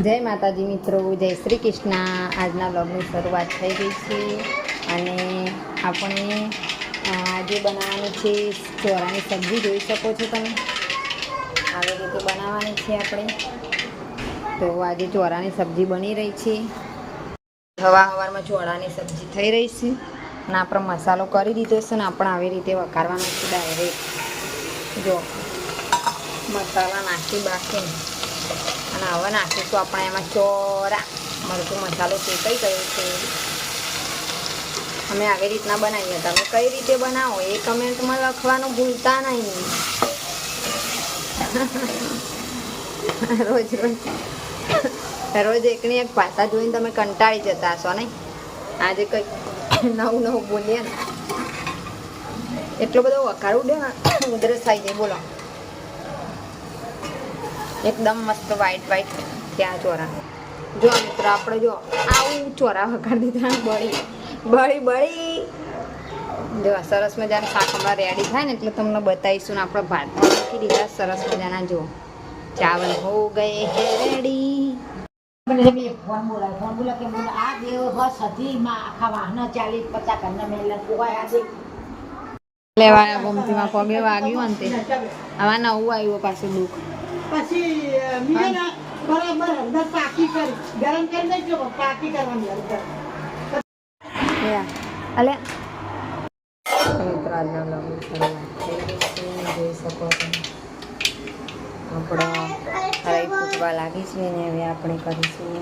જય માતાજી મિત્રો, જય શ્રી કૃષ્ણ. આજના બ્લોગની શરૂઆત થઈ ગઈ છે અને આપણે આજે બનાવવાની છે ચોરાની સબ્જી જોઈ શકો છો તમે. આવી રીતે બનાવવાની છે આપણે. તો આજે ચોરાની સબ્જી બની રહી છે. હવા હવારમાં ચોરાની સબ્જી થઈ રહી છે અને આપણે મસાલો કરી દીધો છે ને, આપણે આવી રીતે વઘારવાનો છે ડાયરેક્ટ જો, મસાલા નાખી બાકીને અને હવે નાખીશું આપણે એમાં ચોરા, મરચું, મસાલો શેકાઈ ગયો છે? અમે આવી રીતના બનાવીએ તમે કઈ રીતે બનાવો એ કમેન્ટમાં લખવાનું ભૂલતા નહીં. રોજ રોજ. રોજ એકની એક ભાષા જોઈને તમે કંટાળી જતા હશો નહીં? આજે કંઈક નવું નવું બોલીએ ને. એટલો બધો વખાડું દે ને, ઉધરસ થઈ જાય બોલો. એકદમ મસ્ત વ્હાઈટ વ્હાઈટ ત્યાં ચોરા. જો મિત્રો આપણે જો આવું ચોરા વગાડી દીધા બળી. બળી બળી. જો સરસ મજાનું શાક હમણાં રેડી થાય ને એટલે તમને બતાવીશું ને આપણે ભાતમાં મૂકી દીધા. સરસ મજાના જો. ચાવલ હો ગયે હે રેડી લેવાયા ગમતીમાં પગે વાગ્યું અંતે. આવા નવું આવ્યું પાછું દુઃખ. પછી મીના બરાબર અંદર પાકી કરી ગરમ કરી દેજો પાકી કરવાની અંદર યા અલે. મિત્રો આજના બ્લોગની શરૂઆત થઈ ગઈ છે જોઈ શકો છો. આપણો હરાઈ ફૂટવા લાગી છે ને હવે આપણે કરીશું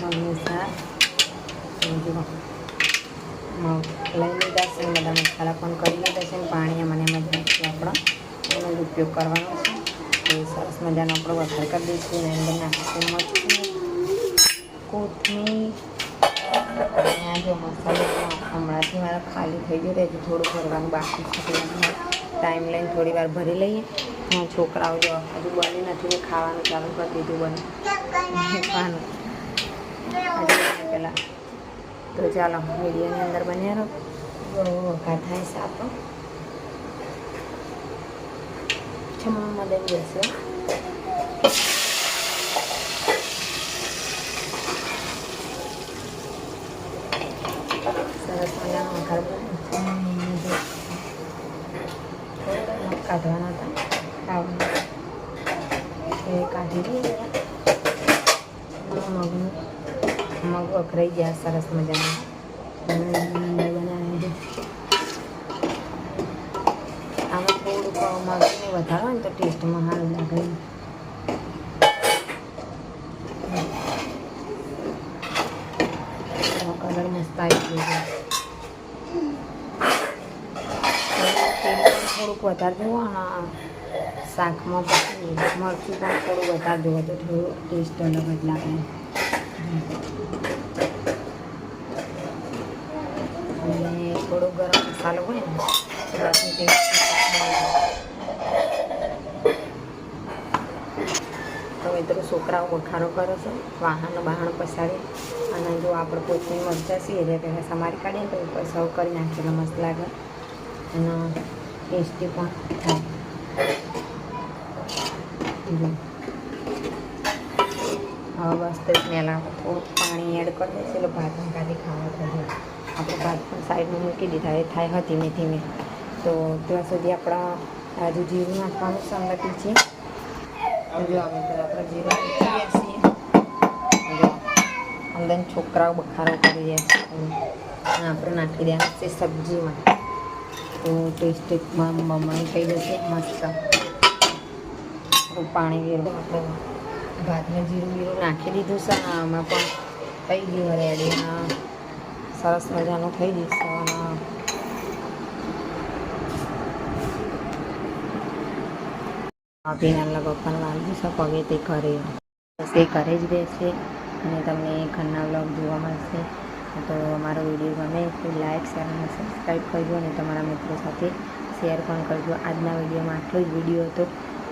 મગનું શાક. લઈ લીધા છે બધા મસાલા પણ કરી લીધા છે પાણી મને ને એમાં જ આપણો. એનો ઉપયોગ કરવાનો છે. તો સરસ મજાનો આપણો વઘાર કરી દઈશું અને અંદર નાખીશું મરચું કોથમીર. અને જો મસાલો હમણાંથી મારે ખાલી થઈ ગયો હજુ થોડું ભરવાનું બાકી છે ટાઈમ લઈને થોડી વાર ભરી લઈએ. હા, છોકરાઓ જો હજુ બની નથી ને ખાવાનું ચાલુ કરી દીધું બને. ખાવાનું. પહેલાં તો ચાલો મીડિયાની અંદર બન્યા રહો. વઘાર થાય છે દઈ જશે સરસ મજાનો વઘાર બન્યો કાઢવાના હતા ખાવાના એ કાઢી દઈએ મગનું મગ વઘરાઈ ગયા સરસ મજાના અને અંદર બનાવી દે આમાં થોડુંક મગને વધારો ને તો ટેસ્ટમાં સારું લાગે એનો કલર મસ્ત આવી થોડુંક વધારે જોવા શાકમાં મરચું પણ થોડું વધારે જોવા તો થોડું ટેસ્ટ અલગ જ લાગે. અને થોડો ગરમ મસાલો હોય ને તો મિત્રો છોકરાઓ વખારો કરે છે, વાહન બહાણ પસાડી અને જો આપણે કોથમીર મરચાં છીએ એટલે પહેલાં સમારી કાઢીએ તો ઉપર સર્વ કરી નાખીએ એટલે મસ્ત લાગે. અને ટેસ્ટી પણ થાય. હવે બસ તો પહેલાં થોડુંક પાણી એડ કરી દઈશું એટલે ભાત કાઢી ખાવા થઈ જાય. આપણે ભાત પણ સાઈડમાં મૂકી દીધા. એ થાય ધીમે ધીમે. તો ત્યાં સુધી આપણા આજુ જીરું નાખવાનું સંગતિ છે. જો આપણે જીરું અંદર છોકરાઓ બખારો કરી રહ્યા આપણે નાખી દેવાનું છે સબ્જીમાં તો ટેસ્ટમાં એકદમ કહી જશે મસ્ત પાણી વેરું આપણે ભાતમાં જીરું જીરું નાખી દીધું છે આમાં પણ થઈ ગયું રેડી સરસ મજાનું થઈ જશે છે પીના પપ્પાને વાંધું છે પગે તે કરે બસ એ ઘરે જ રહેશે અને તમને ઘરના વ્લોગ જોવા મળશે. તો અમારો વીડિયો ગમે તો લાઈક, શેર અને સબસ્ક્રાઈબ કરજો અને તમારા મિત્રો સાથે શેર પણ કરજો. આજના વિડીયોમાં આટલો જ વીડિયો હતો.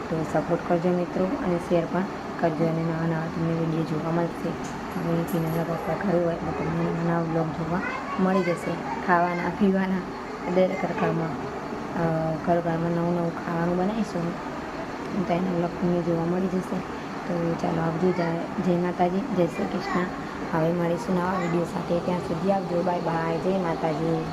તો સપોર્ટ કરજો મિત્રો અને શેર પણ કરજો અને નવા નવા તમને વીડિયો જોવા મળશે. હવે પીનાના પપ્પા ઘરે હોય તો તમને નવા નવા વ્લોગ જોવા મળી જશે. ખાવાના, પીવાના દરેક પ્રકારમાં ઘર ઘરમાં નવું નવું ખાવાનું બનાવીશું. તો એના તમને જોવા મળી જશે. તો ચાલો આવજો જય માતાજી, જય શ્રી કૃષ્ણ. હવે મળીશું નવા વીડિયો સાથે. ત્યાં સુધી આવજો બાય બાય. જય માતાજી.